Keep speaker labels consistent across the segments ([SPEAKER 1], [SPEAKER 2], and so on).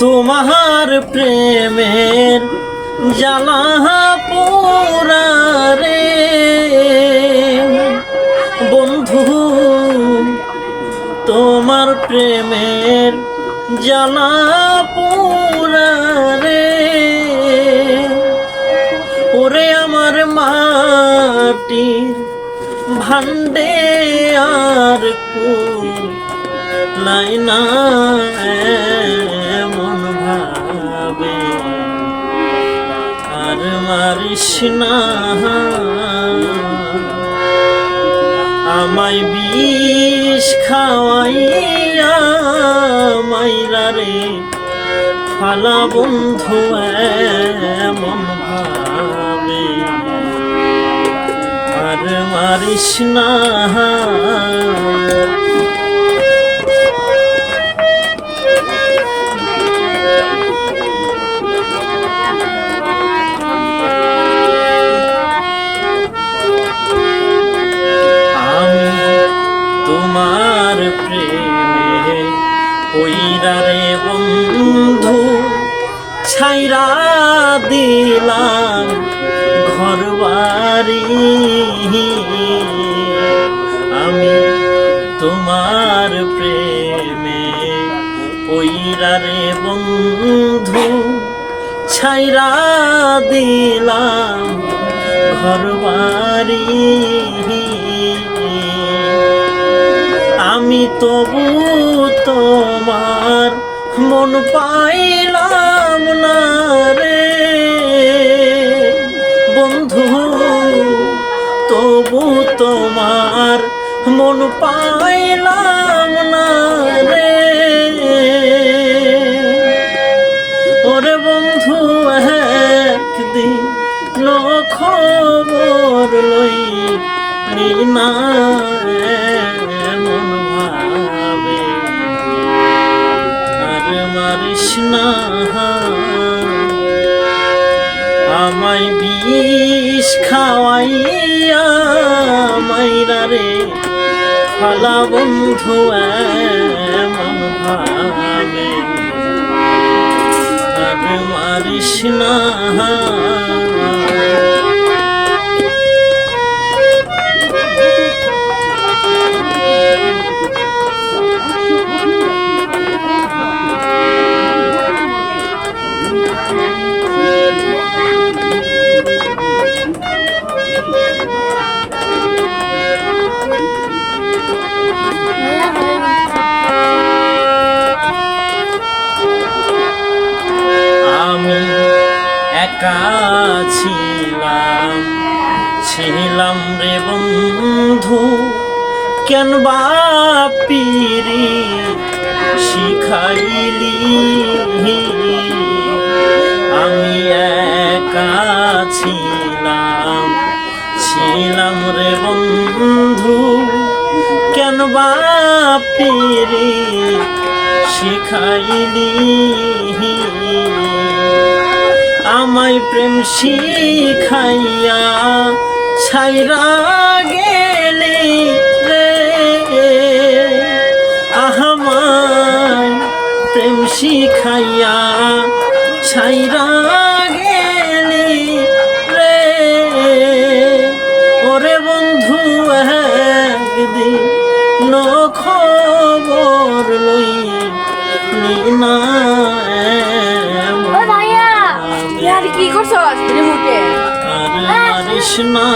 [SPEAKER 1] তোমার প্রেমের জ্বালা রে। বন্ধু, তোমার প্রেমের জ্বালা রে। ওরে আমার মাটির ভান্ডে আর নাই না। মারিস না। আমায় বিষ খাওয়াইয়া মাইরা রে ফালা বন্ধু এমন ভাবে। আর মারিস না। ছাইরা দিলাম ঘর আমি তোমার প্রেমে ওইরা রে বন্ধু, ছাইরা দিলাম ঘর আমি তবু তোমার মন পাইলাম মন পাইলাম না রে। ওরে বন্ধু একদিন খবর লই না মন আমায় বিষ খাওয়াইয়া ফালা বন্ধু এমন ভাবে। আর মারিস না। ছিলাম ছিলাম রে বন্ধু, কেন বাপিরি শিখাইলি? আমি একা ছিলাম। ছিলাম রে বন্ধু, কেন বাপিরি শিখাইলি? আমায় প্রেম শিখাইয়া ছাইরা গেলি রে। আহমায় প্রেম শিখাইয়া ছাইরা গেলি রে। ওরে বন্ধু, একদিন মারিস না?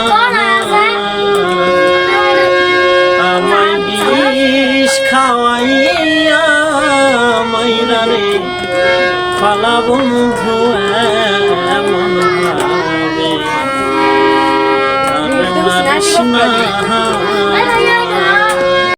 [SPEAKER 1] আমায় বিষ খাওয়াইয়া মাইরা রে ফালা বন্ধু এমন ভাবে না